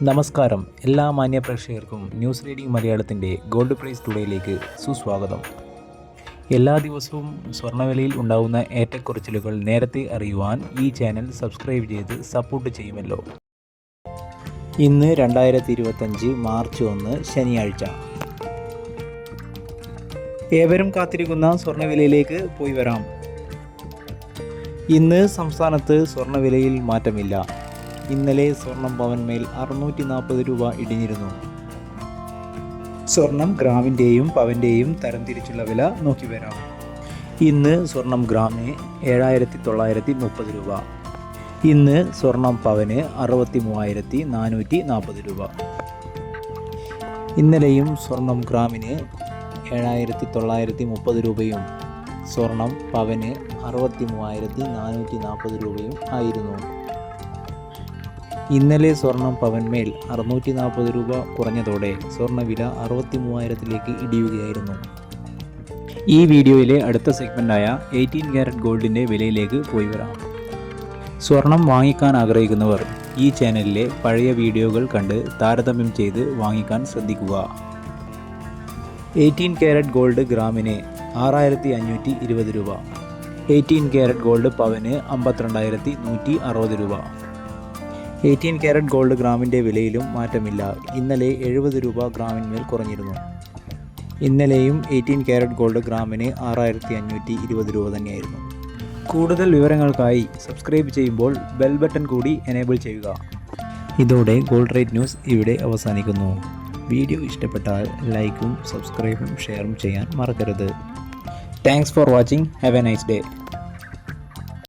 നമസ്കാരം. എല്ലാ മാന്യ പ്രേക്ഷകർക്കും ന്യൂസ് റീഡിംഗ് മലയാളത്തിന്റെ ഗോൾഡ് പ്രൈസ് ടുഡേയിലേക്ക് സുസ്വാഗതം. എല്ലാ ദിവസവും സ്വർണവിലയിൽ ഉണ്ടാകുന്ന ഏറ്റക്കുറച്ചിലുകൾ നേരത്തെ അറിയുവാൻ ഈ ചാനൽ സബ്സ്ക്രൈബ് ചെയ്ത് സപ്പോർട്ട് ചെയ്യുമല്ലോ. ഇന്ന് രണ്ടായിരത്തി ഇരുപത്തഞ്ച് മാർച്ച് ഒന്ന് ശനിയാഴ്ച. ഏവരും കാത്തിരിക്കുന്ന സ്വർണവിലയിലേക്ക് പോയി വരാം. ഇന്ന് സംസ്ഥാനത്ത് സ്വർണവിലയിൽ മാറ്റമില്ല. ഇന്നലെ സ്വർണം പവൻമേൽ അറുന്നൂറ്റി നാൽപ്പത് രൂപ ഇടിഞ്ഞിരുന്നു. സ്വർണം ഗ്രാമിന്റെയും പവന്റെയും തരംതിരിച്ചുള്ള വില നോക്കി വരാം. ഇന്ന് സ്വർണം ഗ്രാമിന് ഏഴായിരത്തി തൊള്ളായിരത്തി മുപ്പത് രൂപ. ഇന്ന് സ്വർണം പവന് അറുപത്തി മൂവായിരത്തി നാനൂറ്റി നാൽപ്പത് രൂപ. ഇന്നലെയും സ്വർണം ഗ്രാമിന് ഏഴായിരത്തി തൊള്ളായിരത്തി മുപ്പത് രൂപയും സ്വർണം പവന് അറുപത്തി മൂവായിരത്തി നാനൂറ്റി നാൽപ്പത് രൂപയും ആയിരുന്നു. ഇന്നലെ സ്വർണം പവൻമേൽ അറുന്നൂറ്റി നാൽപ്പത് രൂപ കുറഞ്ഞതോടെ സ്വർണവില അറുപത്തി മൂവായിരത്തിലേക്ക് ഇടിയുകയായിരുന്നു. ഈ വീഡിയോയിലെ അടുത്ത സെഗ്മെന്റായ എയ്റ്റീൻ ക്യാരറ്റ് ഗോൾഡിന്റെ വിലയിലേക്ക് പോയി വരാം. സ്വർണം വാങ്ങിക്കാൻ ആഗ്രഹിക്കുന്നവർ ഈ ചാനലിലെ പഴയ വീഡിയോകൾ കണ്ട് താരതമ്യം ചെയ്ത് വാങ്ങിക്കാൻ ശ്രദ്ധിക്കുക. എയ്റ്റീൻ ക്യാരറ്റ് ഗോൾഡ് ഗ്രാമിന് ആറായിരത്തി അഞ്ഞൂറ്റി ഇരുപത് രൂപ. എയ്റ്റീൻ ക്യാരറ്റ് ഗോൾഡ് പവന് അമ്പത്തിരണ്ടായിരത്തി നൂറ്റി അറുപത് രൂപ. എയ്റ്റീൻ ക്യാരറ്റ് ഗോൾഡ് ഗ്രാമിന്റെ വിലയിലും മാറ്റമില്ല. ഇന്നലെ എഴുപത് രൂപ ഗ്രാമിന്മേൽ കുറഞ്ഞിരുന്നു. ഇന്നലെയും എയ്റ്റീൻ ക്യാരറ്റ് ഗോൾഡ് ഗ്രാമിന് ആറായിരത്തി അഞ്ഞൂറ്റി ഇരുപത് രൂപ തന്നെയായിരുന്നു. കൂടുതൽ വിവരങ്ങൾക്കായി സബ്സ്ക്രൈബ് ചെയ്യുമ്പോൾ ബെൽ ബട്ടൺ കൂടി എനേബിൾ ചെയ്യുക. ഇതോടെ ഗോൾഡ് റേറ്റ് ന്യൂസ് ഇവിടെ അവസാനിക്കുന്നു. വീഡിയോ ഇഷ്ടപ്പെട്ടാൽ ലൈക്കും സബ്സ്ക്രൈബും ഷെയറും ചെയ്യാൻ മറക്കരുത്. Thanks for watching. Have a nice day.